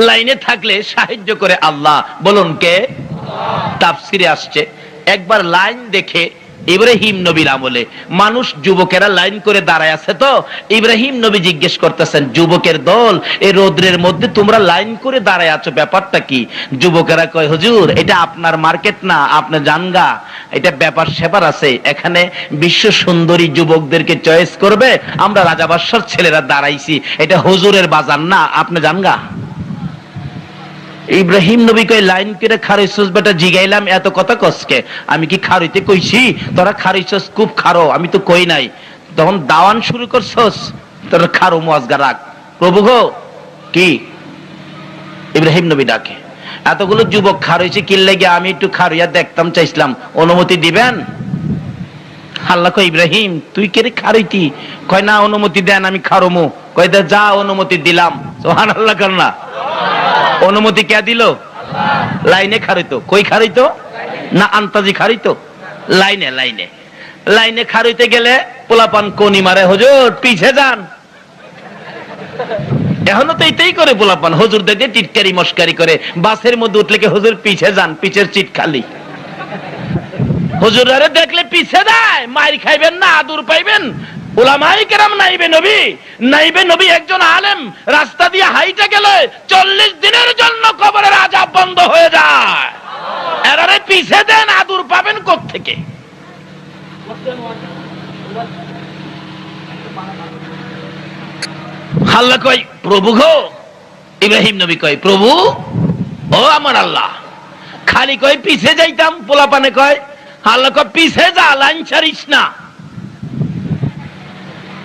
লাইনে থাকলে সাহায্য করে আল্লাহ। বলুন কে? তাফসিরে আসছে। একবার লাইন দেখে ইব্রাহিম নবীর আমলে। মানুষ যুবকেরা লাইন করে দাঁড়ায় আছে তো? ইব্রাহিম নবী জিজ্ঞেস করতেছেন, যুবকের দল, এই রোদ্রের মধ্যে তোমরা লাইন করে দাঁড়ায় আছো, ব্যাপারটা কি? যুবকেরা কয়, হুজুর, এটা আপনার মার্কেট না, আপনি জানগা। এটা ব্যাপার সেপার আছে। এখানে বিশ্ব সুন্দরী যুবকদেরকে চয়েস করবে। আমরা রাজাবাসার ছেলেরা দাঁড়াইছি। এটা হুজুরের বাজার না, আপনি জানগা? ইব্রাহিম নবী কই লাইন করে খারিছস বেটা জিগাইলাম, এত কথা কসকে? আমি কি খারিতে কইছি? তোরা খারিছস খুব খারো, আমি তো কই নাই। তখন দাওয়ান শুরু করছস, তোর খারো মুয়াজগা রাখ। প্রভু গো, কি? ইব্রাহিম নবী ডাকে, এতগুলো যুবক খার হয়েছে কিনলে গিয়ে আমি একটু খারুইয়া দেখতাম, চাইছিলাম। অনুমতি দিবেন? আল্লাহ কয়, ইব্রাহিম, তুই কে রে খারইতি কয়, না, অনুমতি দেন, আমি খারমু কয় যা, অনুমতি দিলাম। সোহান আল্লাহ না। অনুমতি কে দিল? লাইনে খারিত কই খারিত না আন্তাজি খারিত লাইনে লাইনে। লাইনে খারিতে গেলে পোলাপান কোনি মারে, হুজুর, পিছে যান। এখনও তো এইটাই করে পোলাপান। হজুর দেখে টিটকারি মস্কারি করে। বাসের মধ্যে উঠলে কি হুজুর পিছে যান? পিছের চিট খালি। হুজুরারে দেখলে পিছে দেয় মাইর খাইবেন না, আদুর পাইবেন। ওলামাই কেরাম নাইবে নবী নাইবে নবী একজন আলেম, রাস্তা দিয়ে হাইটে গেলে চল্লিশ দিনের জন্য কবরের আজাব বন্ধ হয়ে যায়। এরারে পিছে দেন, আদুর পাবেন আল্লাহ কয়, প্রভু গো, ইব্রাহিম নবী কয়, প্রভু, ও আমার আল্লাহ। খালি কয়, পিছে যাইতাম। পোলাপানে কয়, আল্লাহ কয়, পিছে যা, লাইন ছাড়িস না।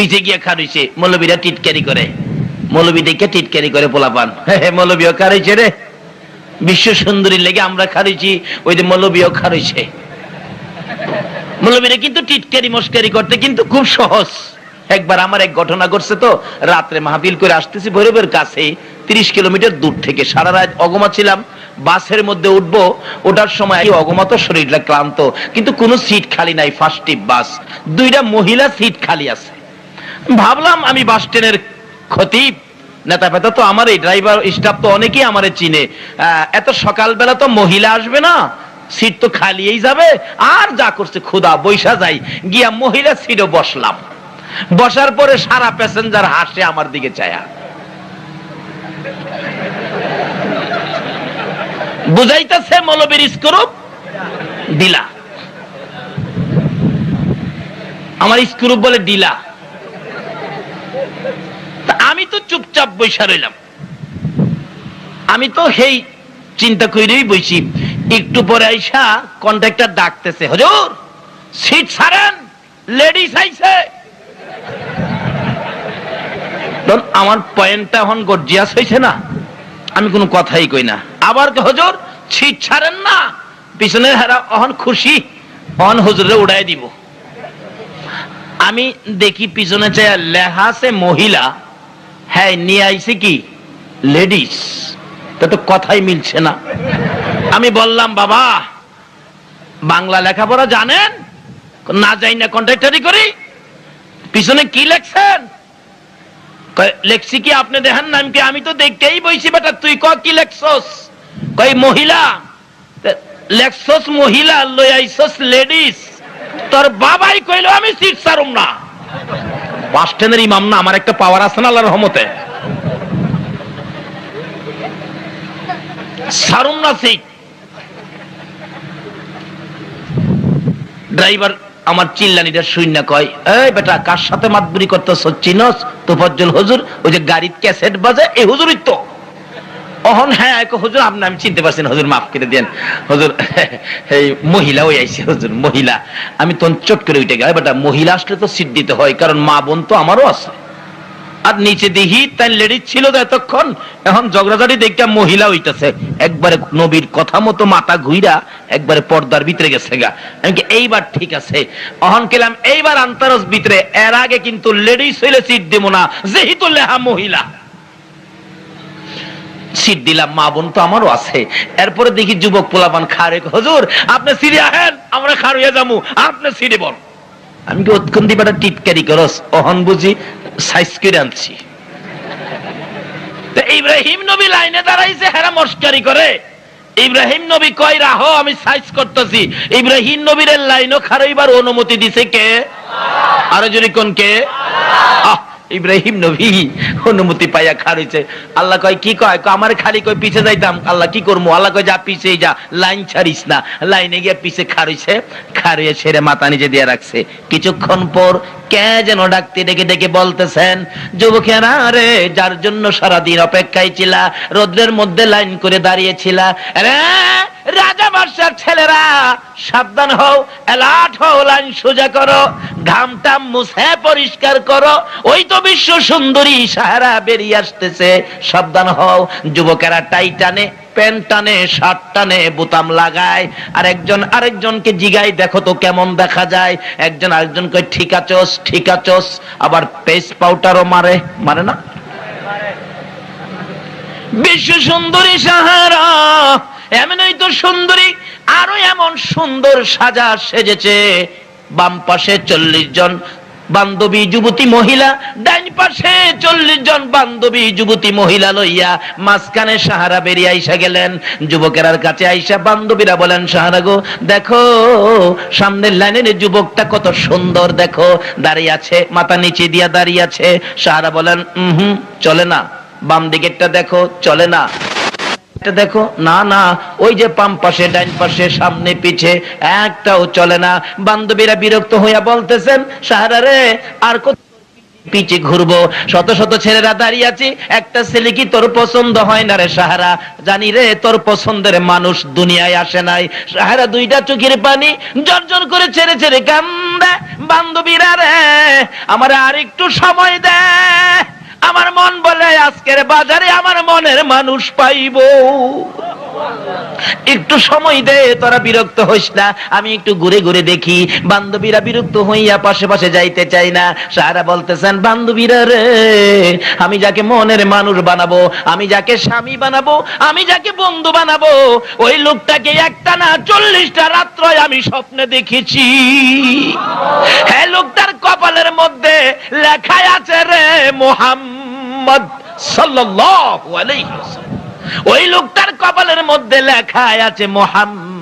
পিছে গিয়ে খারিছে মৌলবীরা টিটকারি করে। মৌলবী দেখে টিটকারি করে পোলাপান। মৌলবীও খারিছে রে। বিশ্ব সুন্দরী লেগে আমরা খারিছি ওই যে মৌলবীও খারিছে মৌলবীরা কিন্তু টিটকারি মস্কারি করতে কিন্তু খুব সহজ। একবার আমার এক ঘটনা ঘটছে তো, রাত্রে মাহফিল করে আসতেছি ভৈরবের কাছে, তিরিশ কিলোমিটার দূর থেকে। সারা রাত অগমা ছিলাম বাসের মধ্যে উঠবো, ওঠার সময় অগমা তো শরীরটা ক্লান্ত, কিন্তু কোনো সিট খালি নাই ফার্স্ট বাস দুইটা মহিলা সিট খালি আছে। ভাবলাম আমি বাস স্ট্যান্ডের খতিব নেতা ফেতা তো আমার এই ড্রাইভার স্টাফ তো অনেকেই আমার চিনে। এত সকালবেলা তো মহিলা আসবে না সিট তো খালিয়েই যাবে, আর যা করছে খুদা বৈশা যাই। গিয়া মহিলা সিটে বসলাম। বসার পরে সারা প্যাসেঞ্জার হাসে আমার দিকে চায়া। বুঝাইতেছে মৌলবীর স্করূপ? দিলা। আমার স্করূপ বলে ডিলা তা আমি তো চুপচাপ বৈশা রইলাম। আমি তো সেই চিন্তা করেই বইছি, একটু পরে আইসা কন্ট্রাক্টর ডাকতেছে, হজুর, সিট ছাড়েন লেডিস আইছে। আমার পয়েন্টটা এখন গর্জিয়াস হয়েছে না, আমি কোনো কথাই কই না। আবার হজুর, সিট ছাড়েন না, পিছনের হারা অহন খুশি, অহন হজুরে উড়াই দিব। আমি দেখি পিছনে চাই লেখা আছে মহিলা হ্যাঁ নিয়ে আইছে কি? লেডিস। তা তো কথাই মিলছে না। আমি বললাম, বাবা, বাংলা লেখাপড়া জানেন? না যাই না কন্ট্রাক্টারি করি। পিছনে কি লেখছেন? লেখছি কি আপনি দেখেন নাম কি আমি তো দেখতেই বইছি বেটা, তুই ক, কি লেখছস? কই মহিলা। লেখছস মহিলা, লই আইছস লেডিস। তোর বাবাই কইলো আমি সিট সারুম না। বাস স্ট্যান্ডের ইমাম না, আমার একটা পাওয়ার আছে না আল্লাহর রহমতে। ড্রাইভার আমার চিল্লানিটা শূন্য কয়, এই বেটা, কার সাথে মাতবুরি করতেছ? চিনস? তোফাজ্জল হুজুর, ওই যে গাড়ির ক্যাসেট বাজে, এই হুজুরই তো। অহন হ্যাঁ হুজুর, আপনি, আমি চিনতে পারছি না, হুজুর, মাফ করে দেন। হুজুর, এই মহিলা ওই আইছে, হুজুর, মহিলা। আমি তখন চট করে উঠে গেলাম, বেটা, মহিলা আসলে তো সিট দিতে হয়, কারণ মা বোন তো আমারও আছে। আর নিচে দেখি তাই লেডিস ছিল তো এতক্ষণ, এখন ঝগড়াঝাড়ি দেখতে মহিলা হইতাছে। একবারে নবীর কথা মতো মাথা ঘুইরা, একবারে পর্দার ভিতরে গেছে গা। আমি এইবার ঠিক আছে। অহন কেলাম এইবার আন্তারস ভিতরে, এর আগে কিন্তু লেডিস হইলে সিট দেবো না যেহেতু লেহা মহিলা। সিট দিলাম মা বোন তো আমারও আছে। এরপরে দেখি যুবক পোলাপান খারে হজুর আপনি সিটে আহেন আমরা খারুয়ে যাব আপনি সিটে বল। আমি কি উৎকন দিবাটা টিটকারি করস? অহন বুঝি সাইজ করে আনছি। ইব্রাহিম নবী লাইনে দাঁড়াইছে হেরা মস্কারি করে। ইব্রাহিম নবী কয় রাহো আমি সাইজ করতেছি। ইব্রাহিম নবীর লাইনও খারাইবার অনুমতি দিছে কে? আরও যদি কোন কে? আহ, ইব্রাহিম নবী, অনুমতি পাইয়া খাড়িছে আল্লাহ কয়, কি কয়? আমার খালি কয়, পিছে যাইতাম। আল্লাহ, কি করব আল্লাহ কয়, যা পিছে যা, লাইন ছাড়িস না। লাইনে গিয়ে পিছে খাড়িছে খাড়িয়ে ছেড়ে মাথা নিচে দিয়ে রাখছে। কিছুক্ষণ পর কে যেন ডাকতে ডেকে ডেকে বলতেছেন, যুবকেরা রে, যার জন্য সারাদিন অপেক্ষায় ছিলা, রোদ্রের মধ্যে লাইন করে দাঁড়িয়েছিলা রে রাজা বাদশার ছেলেরা, সাবধান হও অ্যালার্ট হও লাইন সোজা করো ঘাম টাম মুছে পরিষ্কার করো। ওই তো বিশ্ব সুন্দরী সাহারা বেরিয়ে আসতেছে। সাবধান হও, যুবকেরা টাই টানে শার্ট টানে বোতাম লাগায়। আর একজন আরেকজনকে জিগাই দেখো তো কেমন দেখা যায়। একজন আরেকজনকে ঠিক আছোস ঠিক আছোস। আবার পাউডারও মারে মারে না? বিশ্ব সুন্দরী সাহারা এমনই তো সুন্দরী, আরও এমন সুন্দর সাজা সেজেছে। বাম পাশে চল্লিশ জন বান্ধবী যুবতী মহিলা ডাইন পাশে চল্লিশ জন বান্ধবী যুবতী মহিলা লইয়া মাঝখানে সাহারা বেরিয়ে আইসা গেলেন। যুবকেরার কাছে আইসা বান্ধবীরা বলেন, সাহারা গো, দেখো, সামনের লাইনের যুবকটা কত সুন্দর, দেখো, দাঁড়িয়ে আছে, মাথা নিচে দিয়া দাঁড়িয়ে আছে। সাহারা বলেন হুম, চলে না। বাম দিকেরটা দেখো, চলে না। এটা দেখো, না না, ওই যে পাম পাশে ডাইন পাশে, সামনে, পিছে, একটাও চলে না। বান্ধবীরা বিরক্ত হইয়া বলতেছেন, সাহারা রে, আর কত পিছে ঘুরবো? শত শত ছেলেরা দাঁড়িয়ে আছি, একটা ছেলে কি তোর পছন্দ হয় না রে সাহারা? জানি রে, তোর পছন্দের মানুষ দুনিয়ায় আসে নাই। সাহারা, দুইটা চোখের পানি জর্জর করে ছেড়ে ছেড়ে কান্দে, বান্ধবীরা রে, আমার আর একটু সময় দে। আমার মন বলে আজকের বাজারে আমার মনের মানুষ পাইবো। একটু সময় দে, তোরা বিরক্ত হইস না। আমি একটু ঘুরে ঘুরে দেখি, বান্ধবীরা বিরক্ত হইয়া পাশে পাশে যাইতে চাই না। সারা বলতেছেন, বান্ধবীরা রে, আমি যাকে মনের মানুষ বানাবো, আমি যাকে স্বামী বানাবো, আমি যাকে বন্ধু বানাবো, ওই লোকটাকে একটা না চল্লিশটা রাত্র আমি স্বপ্নে দেখেছি। হ্যাঁ লোকটার কপালের মধ্যে লেখায় আছে রে, মোহাম্মদ সাল্লাল্লাহু আলাইহি ওয়াসাল্লাম। ওই লোকটার কপালের মধ্যে লেখা আছে মোহাম্মদ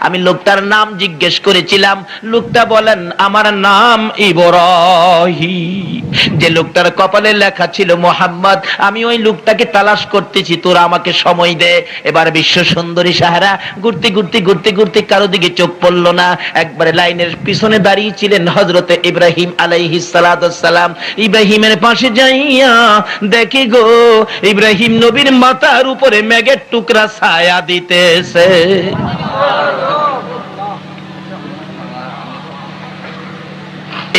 আমি লোকটার নাম জিজ্ঞেস করেছিলাম, লোকটা বলেন, আমার নাম ইব্রাহিম। যে লোকটার কপালে লেখা ছিল, মোহাম্মদ, আমি ওই লোকটাকে তালাশ করতেছি, তোরা আমাকে সময় দে। এবার বিশ্ব সুন্দরী সাহারা ঘুরতে ঘুরতে ঘুরতে ঘুরতে কারও দিকে চোখ পড়ল না। একবারে লাইনের পিছনে দাঁড়িয়ে ছিলেন হজরতে ইব্রাহিম আলাইহি সালাম। ইব্রাহিমের পাশে যাইয়া দেখি গো, ইব্রাহিম নবীর মাথার উপরে মেঘের টুকরা ছায়া দিতেছে।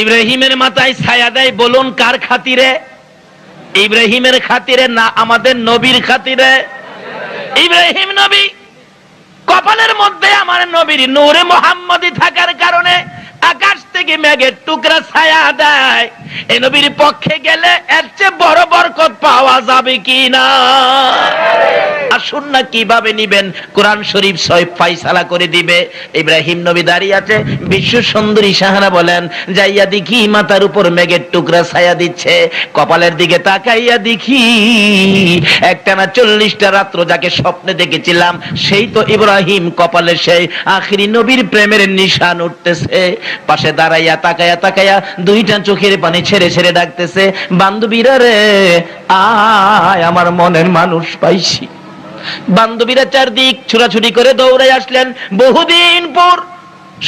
ইব্রাহিমের মাথায় ছায়া দেয়, বলুন কার খাতিরে? ইব্রাহিমের খাতিরে না আমাদের নবীর খাতিরে? ইব্রাহিম নবী, কপালের মধ্যে আমার নবীর নূরে মোহাম্মদী থাকার কারণে আকাশ থেকে মেঘের টুকরা ছায়া দেয়। এই নবীর পক্ষে গেলে এর চেয়ে বড় বরকত পাওয়া যাবে কি না? আসুন না কীভাবে নিবেন? কোরআন শরীফ সয় ফাইসালা করে দিবে। ইব্রাহিম নবী দাঁড়িয়ে আছে। বিশ্ব সুন্দরী সাহারা বলেন, যাইয়া দেখি মাথার উপর মেঘের টুকরা ছায়া দিচ্ছে। কপালের দিকে তাকাইয়া দেখি একটা না চল্লিশটা রাত্র যাকে স্বপ্নে দেখেছিলাম, সেই তো ইব্রাহিম কপালে সেই আখিরি নবীর প্রেমের নিশান উঠতেছে। পাশে দাঁড়াইয়া তাকাইয়া তাকাইয়া দুইটা চোখের পানি ছেড়ে ছেড়ে ডাকতেছে, বান্ধবীরা রে, আয়, আমার মনের মানুষ পাইছি। বান্ধবীরা চারদিক ছুটাছুটি করে দৌড়ে আসলেন। বহুদিন পর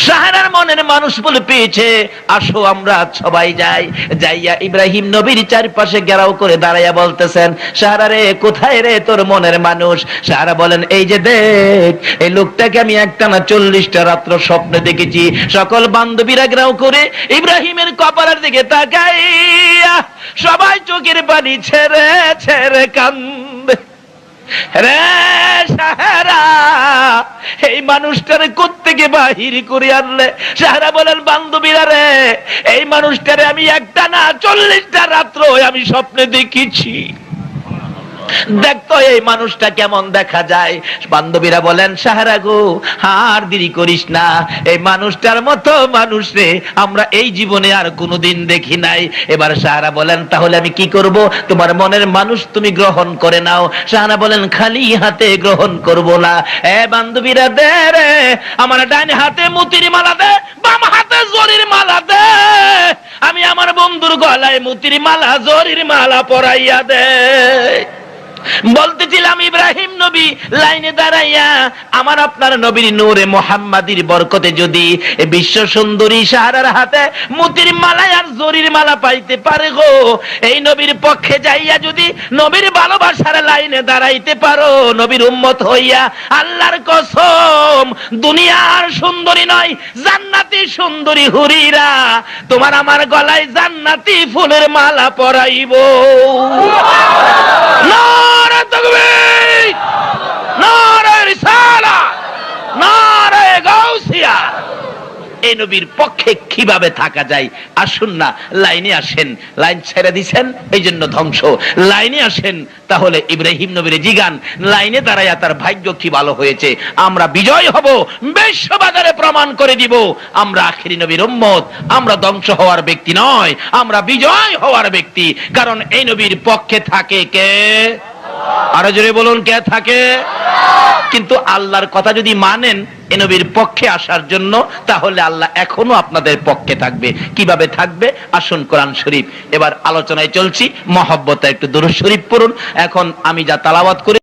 সাহারার মনের মানুষ বলে পেয়েছে, আসো আমরা সবাই যাই। যাইয়া ইব্রাহিম নবীর চারপাশে গেরাও করে দাঁড়াইয়া বলতেছেন সাহারা রে, কোথায় রে তোর মনের মানুষ? সাহারা বলেন, এই যে দেখ, এই লোকটাকে আমি একটা না চল্লিশটা রাত্র স্বপ্নে দেখেছি। সকল বান্ধবীরা গ্রাও করে ইব্রাহিমের কপালের দিকে তাকাইয়া সবাই চোখের পানি ছেড়ে ছেড়ে কান্দে রে সাহারা, এই মানুষটারে কোত্থেকে বাহির করে আনলে? সাহারা বলেন, বান্ধবীরা রে, এই মানুষটারে আমি একটা না চল্লিশটা রাত্র আমি স্বপ্নে দেখেছি। দেখতো এই মানুষটা কেমন দেখা যায়। বান্ধবীরা বলেন, সাহারা গো, আর দেরি করিস না। এই মানুষটার মতো মানুষ রে, আমরা এই জীবনে আর কোনোদিন দেখি নাই। এবার সাহারা বলেন, তাহলে আমি কি করব? তোমার মনের মানুষ তুমি গ্রহণ করে নাও। সাহারা বলেন, খালি হাতে গ্রহণ করব না। এ বান্ধবীরা দে রে, আমার ডান হাতে মুতির মালা দে, বাম হাতে জরির মালা দে। আমি আমার বন্ধুর গলায় মুতির মালা, জরির মালা পরাইয়া দে। বলতেছিলাম ইব্রাহিম নবী লাইনে দাঁড়াইয়া আমার আপনার নবীর নূরে মোহাম্মাদির বরকতে যদি বিশ্ব সুন্দরী সাহারার হাতে মুতির মালায় আর জরির মালা পাইতে পারে গো এই নবীর পক্ষে যাইয়া যদি নবীর ভালোবাসার লাইনে দাঁড়াইতে পারো নবীর উম্মত হইয়া আল্লাহর কসম দুনিয়ার সুন্দরী নয় জান্নাতি সুন্দরী হুরিরা তোমার আমার গলায় জান্নাতি ফুলের মালা পরাইব। নারে নবীর পক্ষে কীভাবে থাকা যায়? আসুন না, লাইনে আসেন। লাইন ছেড়ে দিছেন এই জন্য ধ্বংস। লাইনে আসেন, তাহলে ইব্রাহিম নবীর জিগান। লাইনে দাঁড়াইয়া তার ভাগ্য কি ভালো হয়েছে? আমরা বিজয় হব, বিশ্ববাজারে প্রমাণ করে দিব। আমরা আখিরি নবীর উম্মত, আমরা ধ্বংস হওয়ার ব্যক্তি নয়, আমরা বিজয় হওয়ার ব্যক্তি। কারণ এই নবীর পক্ষে থাকে কে? আরও জোরে বলুন, কে থাকে? কিন্তু আল্লাহর কথা যদি মানেন এ নবীর পক্ষে আসার জন্য, তাহলে আল্লাহ এখনও আপনাদের পক্ষে থাকবে। কীভাবে থাকবে? আসুন কোরআন শরীফ। এবার আলোচনায় চলছি মহব্বতে একটু দূর শরীফ পড়ুন। এখন আমি যা তালাবাত করে